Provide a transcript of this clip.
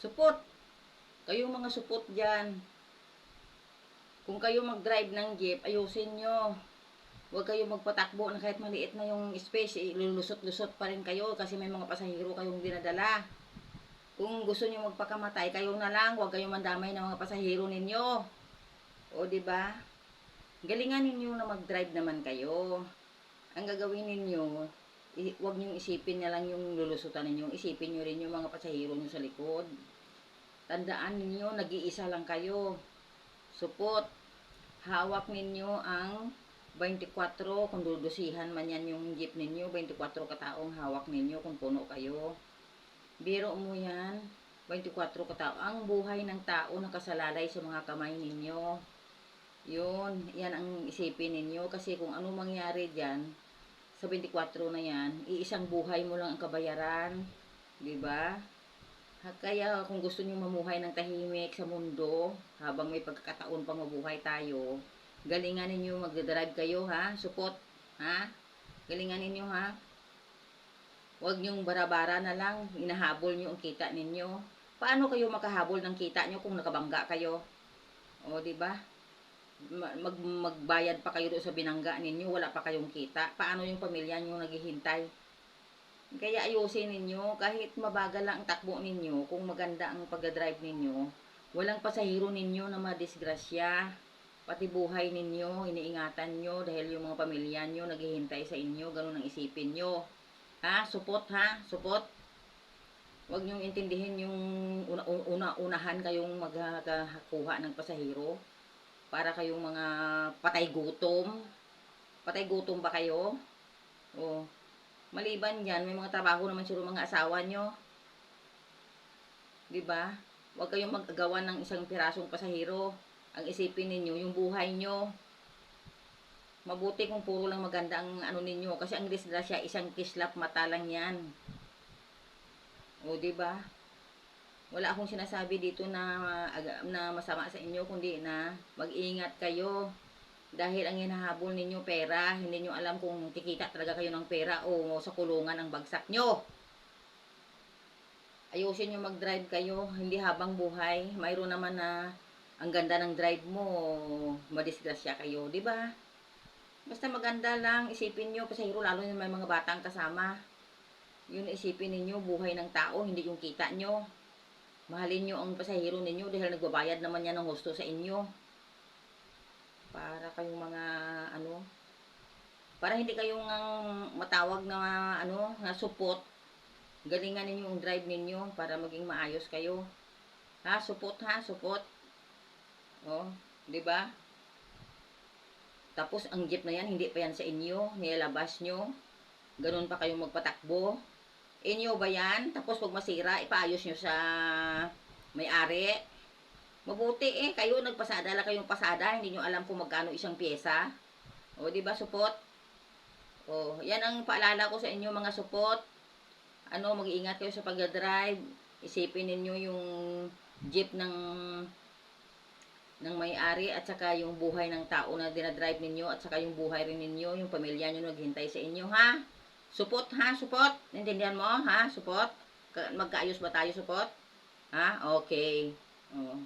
Support. Kayong mga support dyan. Kung kayo mag-drive ng jeep, ayusin nyo. Huwag kayo magpatakbo na kahit maliit na yung space, eh, lulusot-lusot pa rin kayo kasi may mga pasahero kayong dinadala. Kung gusto nyo magpakamatay, kayo na lang, huwag kayong mandamay ng mga pasahero ninyo. O, di ba? Galingan ninyo na mag-drive naman kayo. Ang gagawin ninyo, i- huwag nyo isipin na lang yung lulusutan ninyo. Isipin nyo rin yung mga pasahero nyo sa likod. Tandaan ninyo, nag-iisa lang kayo. Support. Hawak ninyo ang 24, kung dudusihan man yan yung jeep ninyo, 24 kataong hawak ninyo kung puno kayo. Biro mo yan, 24 katao. Ang buhay ng tao nakasalalay sa mga kamay ninyo. Yun, yan ang isipin ninyo. Kasi kung ano mangyari dyan, sa 24 na yan, iisang buhay mo lang ang kabayaran. Di ba? Kaya kung gusto niyo mamuhay ng tahimik sa mundo, habang may pagkakataon pang mabuhay tayo, galingan ninyo magdadrive kayo ha, support, ha? Galingan ninyo ha. Huwag niyong bara-bara na lang, inahabol niyo ang kita ninyo. Paano kayo makahabol ng kita niyo kung nakabangga kayo? O, di ba? Ma- Mag, magbayad pa kayo doon sa binangga ninyo, wala pa kayong kita. Paano yung pamilya niyo naghihintay? Kaya ayusin ninyo, kahit mabagal lang ang takbo ninyo, kung maganda ang pagdadrive ninyo, walang pasahero ninyo na madisgrasya. Pati buhay ninyo, iniingatan nyo dahil yung mga pamilya nyo naghihintay sa inyo, ganun ang isipin nyo. Ha? Support ha? Support? Huwag nyong intindihin yung una, una, unahan kayong maghakuha ng pasahero para kayong mga patay gutom. Patay gutom ba kayo? O, maliban yan, may mga trabaho naman siguro mga asawa nyo. Ba? Huwag kayong magagawa ng isang pirasong pasahero. Ang isipin ninyo, yung buhay nyo. Mabuti kung puro lang maganda ang ano ninyo. Kasi ang disgrasya, isang kislap mata lang yan. O, di ba? Wala akong sinasabi dito na, na masama sa inyo, kundi na mag-ingat kayo. Dahil ang hinahabol ninyo pera, hindi nyo alam kung kikita talaga kayo ng pera o sa kulungan ang bagsak nyo. Ayusin nyo mag-drive kayo, hindi habang buhay. Mayroon naman na ang ganda ng drive mo, madisgrasya kayo, di ba? Basta maganda lang, isipin nyo, pasahero lalo na may mga batang kasama. Yun isipin ninyo, buhay ng tao, hindi yung kita nyo. Mahalin nyo ang pasahero ninyo dahil nagbabayad naman yan ng husto sa inyo. Para kayong mga ano, para hindi kayong ang matawag na ano, na support. Galingan ninyo yung drive ninyo para maging maayos kayo. Ha, support ha, support. Oh, 'di ba? Tapos ang jeep na yan, hindi pa yan sa inyo, nilalabas nyo. Ganun pa kayong magpatakbo. Inyo ba yan? Tapos pag masira, ipaayos nyo sa may-ari. Mabuti eh, kayo nagpasada lang kayong pasada, hindi nyo alam kung magkano isang pyesa. O, di ba, support? O, yan ang paalala ko sa inyo mga support. Ano, mag-iingat kayo sa pag-drive. Isipin ninyo yung jeep ng ng may-ari at saka yung buhay ng tao na dinadrive ninyo at saka yung buhay rin ninyo, yung pamilya nyo naghintay sa inyo, ha? Support, ha? Support? Naintindihan mo, ha? Support? Ka- Magkaayos ba tayo, support? Ha? Okay. Oh.